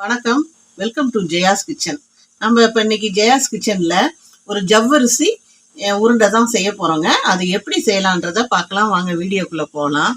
வணக்கம். Welcome to Jaya's kitchen நம்ம இப்போ இன்னைக்கு ஜெயாஸ் கிச்சனில் ஒரு ஜவ்வரிசி அஹ், உருண்டை தான் செய்ய போகிறோங்க அது எப்படி செய்யலான்றதை பார்க்கலாம். வாங்க வீடியோக்குள்ளே போகலாம்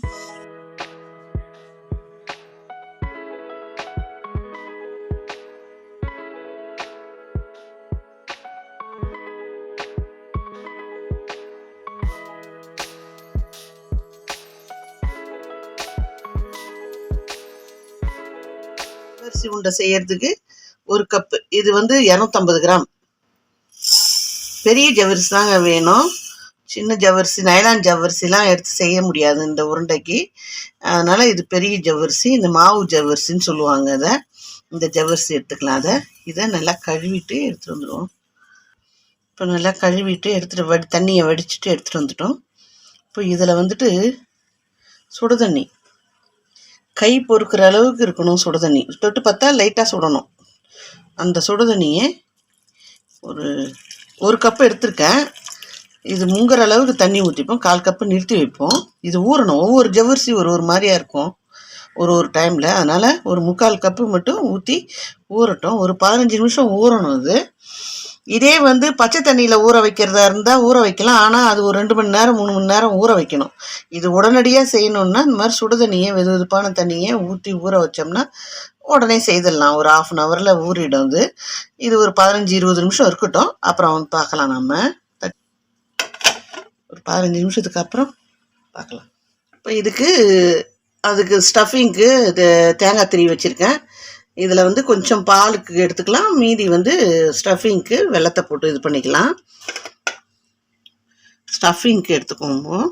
அரிசி உருண்டை செய்யறதுக்கு ஒரு கப்பு இது வந்து இரநூத்தம்பது கிராம். பெரிய ஜவ்வரிசி தாங்க வேணும். சின்ன ஜவ்வரிசி நைலான் ஜவ்வரிசிலாம் எடுத்து செய்ய முடியாது இந்த உருண்டைக்கு. அதனால் இது பெரிய ஜவ்வரிசி இந்த மாவு ஜவ்வரிசின்னு சொல்லுவாங்க அதை. இந்த ஜவ்வரிசி எடுத்துக்கலாம் அதை. இதை நல்லா கழுவிட்டு எடுத்துகிட்டு வந்துடுவோம். இப்போ நல்லா கழுவிட்டு எடுத்துகிட்டு வடி தண்ணியை வடிச்சிட்டு எடுத்துகிட்டு வந்துட்டோம். இப்போ இதில் வந்துட்டு சுடு தண்ணி. கை பொறுக்கிற அளவுக்கு இருக்கணும் சுடு தண்ணி தொட்டு பார்த்தா லைட்டாக சுடணும். அந்த சுடு தண்ணியை ஒரு ஒரு கப்பு எடுத்திருக்கேன். இது முங்குற அளவுக்கு தண்ணி ஊற்றிப்போம் கால் கப்பு நிறுத்தி வைப்போம். இது ஊறணும். ஒவ்வொரு ஜவ்வரிசி ஒரு ஒரு மாதிரியா இருக்கும். ஒரு ஒரு டைமில் அதனால் ஒரு முக்கால் கப்பு மட்டும் ஊற்றி ஊறட்டும். ஒரு பதினஞ்சு நிமிஷம் ஊறணும் இது இதே வந்து பச்சை தண்ணியில் ஊற வைக்கிறதா இருந்தால் ஊற வைக்கலாம். ஆனால் அது ஒரு ரெண்டு மணி நேரம் மூணு மணி நேரம் ஊற வைக்கணும். இது உடனடியாக செய்யணுன்னா இந்த மாதிரி சுடு தண்ணியை வெது வெதுப்பான தண்ணியை ஊற்றி ஊற வச்சோம்னா உடனே செய்திடலாம். ஒரு ஆஃப் அன் ஹவரில் ஊறிடும் இது இது ஒரு பதினஞ்சு இருபது நிமிஷம் இருக்கட்டும். அப்புறம் பார்க்கலாம் நம்ம ஒரு பதினஞ்சு நிமிஷத்துக்கு அப்புறம் பார்க்கலாம். இப்போ இதுக்கு அதுக்கு ஸ்டஃபிங்க்கு இது தேங்காய் திரி வச்சுருக்கேன். இதில் வந்து கொஞ்சம் பாலுக்கு எடுத்துக்கலாம். மீதி வந்து ஸ்டஃபிங்க்கு வெள்ளத்தை போட்டு இது பண்ணிக்கலாம். ஸ்டஃபிங்க்கு எடுத்துக்குவோம்.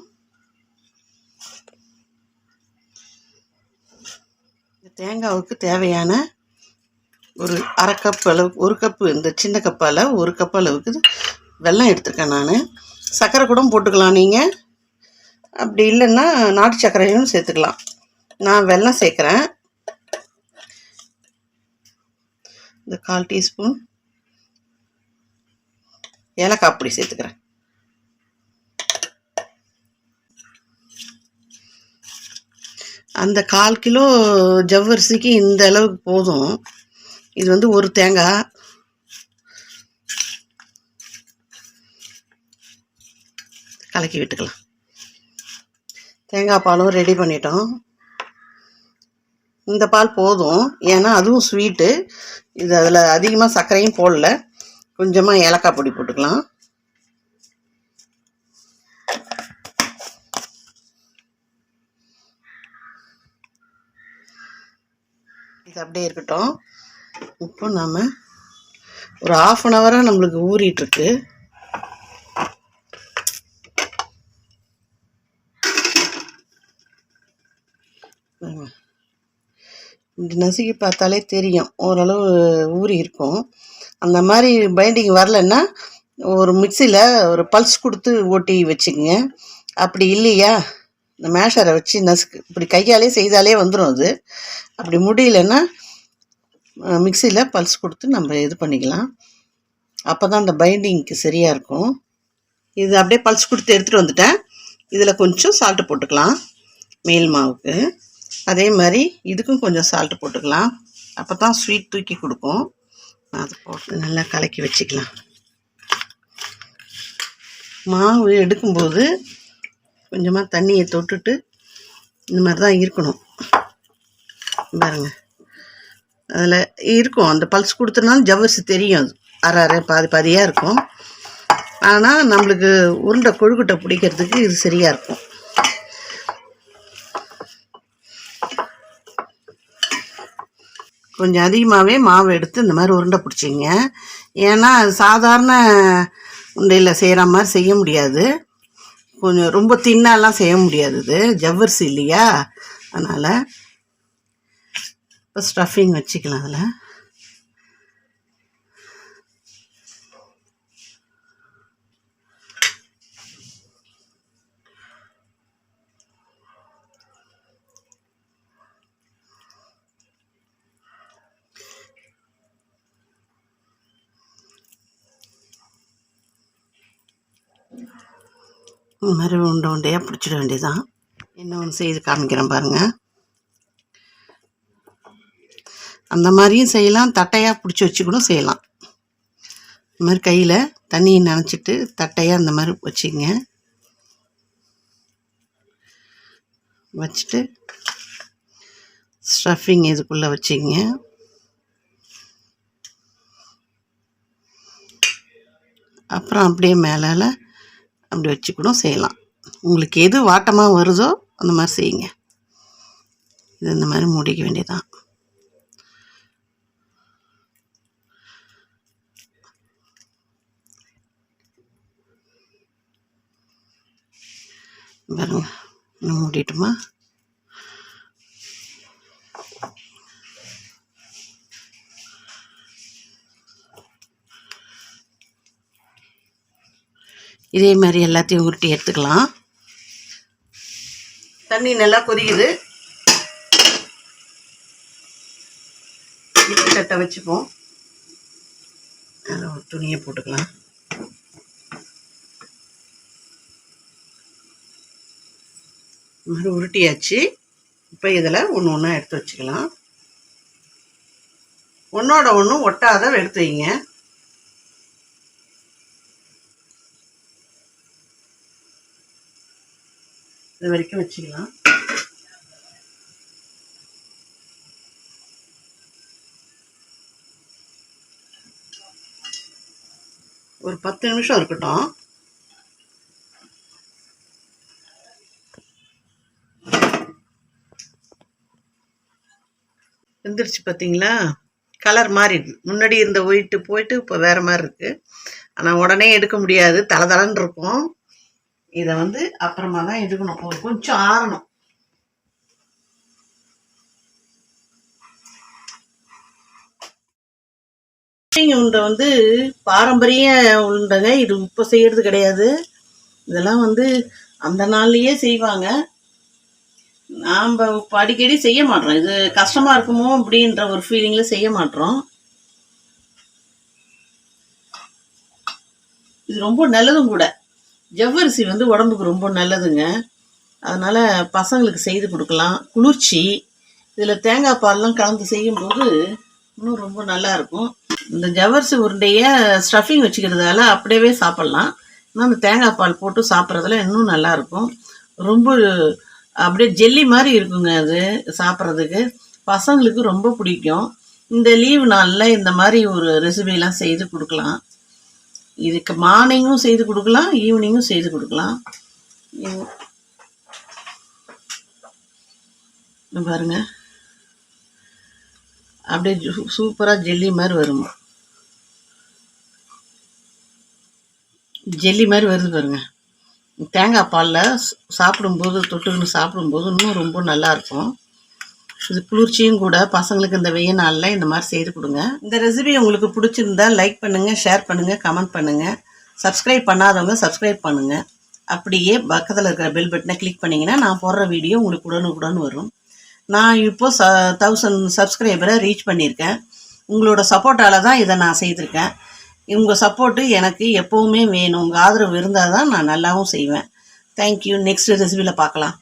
இந்த தேங்காவுக்கு தேவையான ஒரு அரை கப் அளவுக்கு ஒரு கப்பு இந்த சின்ன கப்பால் ஒரு கப் அளவுக்கு வெல்லம் எடுத்துருக்கேன் நான். சர்க்கரை கூட போட்டுக்கலாம் நீங்கள் அப்படி இல்லைன்னா நாட்டு சர்க்கரையும் சேர்த்துக்கலாம். நான் வெல்லம் சேர்க்குறேன். இந்த கால் டீஸ்பூன். ஏலக்காய் பொடி சேர்த்துக்கிறேன். அந்த கால் கிலோ ஜவ்வரிசிக்கு இந்த அளவுக்கு போதும். இது வந்து ஒரு தேங்காய். கலக்கி விட்டுக்கலாம். தேங்காய் பாலும் ரெடி பண்ணிட்டோம். இந்த பால் போதும். ஏன்னா அதுவும் ஸ்வீட்டு இது அதில் அதிகமாக சர்க்கரையும் போடல. கொஞ்சமாக ஏலக்காய் பொடி போட்டுக்கலாம். இது அப்படியே இருக்கட்டும். இப்போ நம்ம ஒரு ஆஃப் அன் ஹவராக நம்மளுக்கு ஊறிட்டுருக்கு இப்படி நசுக்கி பார்த்தாலே தெரியும். ஓரளவு ஊறி இருக்கும். அந்த மாதிரி பைண்டிங் வரலன்னா ஒரு மிக்சியில் ஒரு பல்ஸ் கொடுத்து ஓட்டி வச்சுக்கோங்க. அப்படி இல்லையா? இந்த மேஷரை வச்சு நசுக்கு இப்படி கையாலே செய்தாலே வந்துடும் அது. அப்படி முடியலன்னா மிக்சியில் பல்ஸ் கொடுத்து நம்ம இது பண்ணிக்கலாம். அப்போ தான் அந்த பைண்டிங்க்கு சரியாக இருக்கும். இது அப்படியே பல்ஸ் கொடுத்து எடுத்துகிட்டு வந்துட்டேன். இதில் கொஞ்சம் சால்ட்டு போட்டுக்கலாம். மேல் மாவுக்கு. அதே மாதிரி இதுக்கும் கொஞ்சம் சால்ட்டு போட்டுக்கலாம். அப்போ தான் ஸ்வீட் தூக்கி கொடுக்கும். அதை போட்டு நல்லா கலக்கி வச்சுக்கலாம். மாவு எடுக்கும்போது கொஞ்சமாக தண்ணியை தொட்டுட்டு இந்த மாதிரி தான் இருக்கணும். பாருங்க. அதில் இருக்கும். அந்த பல்ஸ் கொடுத்தனாலும் ஜவ்வரிசி தெரியும். அது அரை அரை பாதி பாதியாக இருக்கும். ஆனால் நம்மளுக்கு உருண்டை கொழுக்கட்டை பிடிக்கிறதுக்கு இது சரியாக இருக்கும். கொஞ்சம் அதிகமாகவே மாவு எடுத்து இந்த மாதிரி உருண்டை பிடிச்சிங்க. ஏன்னா அது சாதாரண உண்டையில் செய்கிற மாதிரி செய்ய முடியாது. கொஞ்சம் ரொம்ப தின்னாலாம் செய்ய முடியாது இது. ஜவ்வரிசி இல்லையா? அதனால் இப்போ ஸ்டஃபிங் வச்சுக்கலாம் அதில். இந்த மாதிரி உண்டை. உண்டையாக பிடிச்சிட வேண்டியதுதான்? இன்னொன்று செய்து காமிக்கிறேன் பாருங்கள் அந்த மாதிரியும் செய்யலாம். தட்டையாக பிடிச்சி வச்சு கூட செய்யலாம். இந்த மாதிரி கையில் தண்ணியை நினச்சிட்டு தட்டையாக அந்த மாதிரி வச்சுங்க. வச்சுட்டு ஸ்டஃபிங் இதுக்குள்ளே வச்சுங்க. அப்புறம் அப்படியே மேலால் அப்படி வச்சு கூட செய்யலாம். உங்களுக்கு எது வாட்டமாக வருதோ அந்த மாதிரி செய்யுங்க. இது இந்த மாதிரி முடிக்க வேண்டியதான் பாருங்க இன்னும் மூடிட்டுமா? இதே மாதிரி எல்லாத்தையும் உருட்டி எடுத்துக்கலாம். தண்ணி நல்லா கொதிக்குது. இட்லி தட்டை வச்சுப்போம். அதில் ஒரு துணியை போட்டுக்கலாம். மாதிரி உருட்டியாச்சு. இப்போ இதில் ஒன்று ஒன்றா எடுத்து வச்சுக்கலாம். ஒன்றோட ஒன்று ஒட்டாத எடுத்து வைங்க. இது வரைக்கும் வச்சுக்கலாம். ஒரு பத்து நிமிஷம் இருக்கட்டும். வெந்துருச்சு பார்த்தீங்களா கலர் மாறிடுது முன்னாடி இருந்த ஒயிட்டு போயிட்டு இப்போ வேறு மாதிரி இருக்குது ஆனால் உடனே எடுக்க முடியாது. தலை தலைன்னு இருக்கும். இதை வந்து அப்புறமா தான் எடுக்கணும். ஒரு கொஞ்சம் ஆறணும். உருண்டை வந்து பாரம்பரிய உருண்டைங்க. இது இப்போ செய்யறது கிடையாது. இதெல்லாம் வந்து அந்த நாள்லயே செய்வாங்க. நாம் இப்போ அடிக்கடி செய்ய மாட்டோம். இது கஷ்டமா இருக்குமோ அப்படின்ற ஒரு ஃபீலிங்ல செய்ய மாட்டோம். இது ரொம்ப நல்லதும் கூட. ஜவ்வரிசி வந்து உடம்புக்கு ரொம்ப நல்லதுங்க. அதனால் பசங்களுக்கு செய்து கொடுக்கலாம். குளிர்ச்சி இதில் தேங்காய் பால்லாம் கலந்து செய்யும்போது இன்னும் ரொம்ப நல்லா இருக்கும். இந்த ஜவ்வரிசி உருண்டையை ஸ்டஃபிங் வச்சுக்கிறதால அப்படியே சாப்பிட்லாம். இன்னும் அந்த தேங்காய் பால் போட்டு சாப்பிட்றதுல இன்னும் நல்லாயிருக்கும் ரொம்ப அப்படியே ஜெல்லி மாதிரி இருக்குங்க அது சாப்பிட்றதுக்கு. பசங்களுக்கு ரொம்ப பிடிக்கும். இந்த லீவு நாளில் இந்த மாதிரி ஒரு ரெசிபிலாம் செய்து கொடுக்கலாம். இதுக்கு மார்னிங்கும் செய்து கொடுக்கலாம் ஈவினிங்கும் செய்து கொடுக்கலாம். பாருங்க. அப்படியே சூப்பராக ஜெல்லி மாதிரி வரும்? ஜெல்லி மாதிரி வருது பாருங்க. தேங்காய் பாலில் சாப்பிடும்போது தொட்டுக்கின்னு சாப்பிடும்போது இன்னும் ரொம்ப நல்லா இருக்கும். இது குளிர்ச்சியும் கூட பசங்களுக்கு இந்த வெயில் நாளில் இந்த மாதிரி செய்து கொடுங்க. இந்த ரெசிபி உங்களுக்கு பிடிச்சிருந்தா லைக் பண்ணுங்கள் ஷேர் பண்ணுங்கள் கமெண்ட் பண்ணுங்கள் சப்ஸ்கிரைப் பண்ணாதவங்க சப்ஸ்கிரைப் பண்ணுங்கள் அப்படியே பக்கத்தில் இருக்கிற பெல் பட்டனை கிளிக் பண்ணிங்கன்னா நான் போடுற வீடியோ உங்களுக்கு உடனுக்குடன் வரும். நான் இப்போ ச தௌசண்ட் சப்ஸ்கிரைபரை ரீச் பண்ணியிருக்கேன். உங்களோட சப்போர்ட்டால் தான் இதை நான் செய்திருக்கேன். உங்கள் சப்போர்ட்டு எனக்கு எப்போவுமே வேணும். உங்கள் ஆதரவு இருந்தால் தான் நான் நல்லாவும் செய்வேன். தேங்க்யூ நெக்ஸ்ட் ரெசிபியில் பார்க்கலாம்.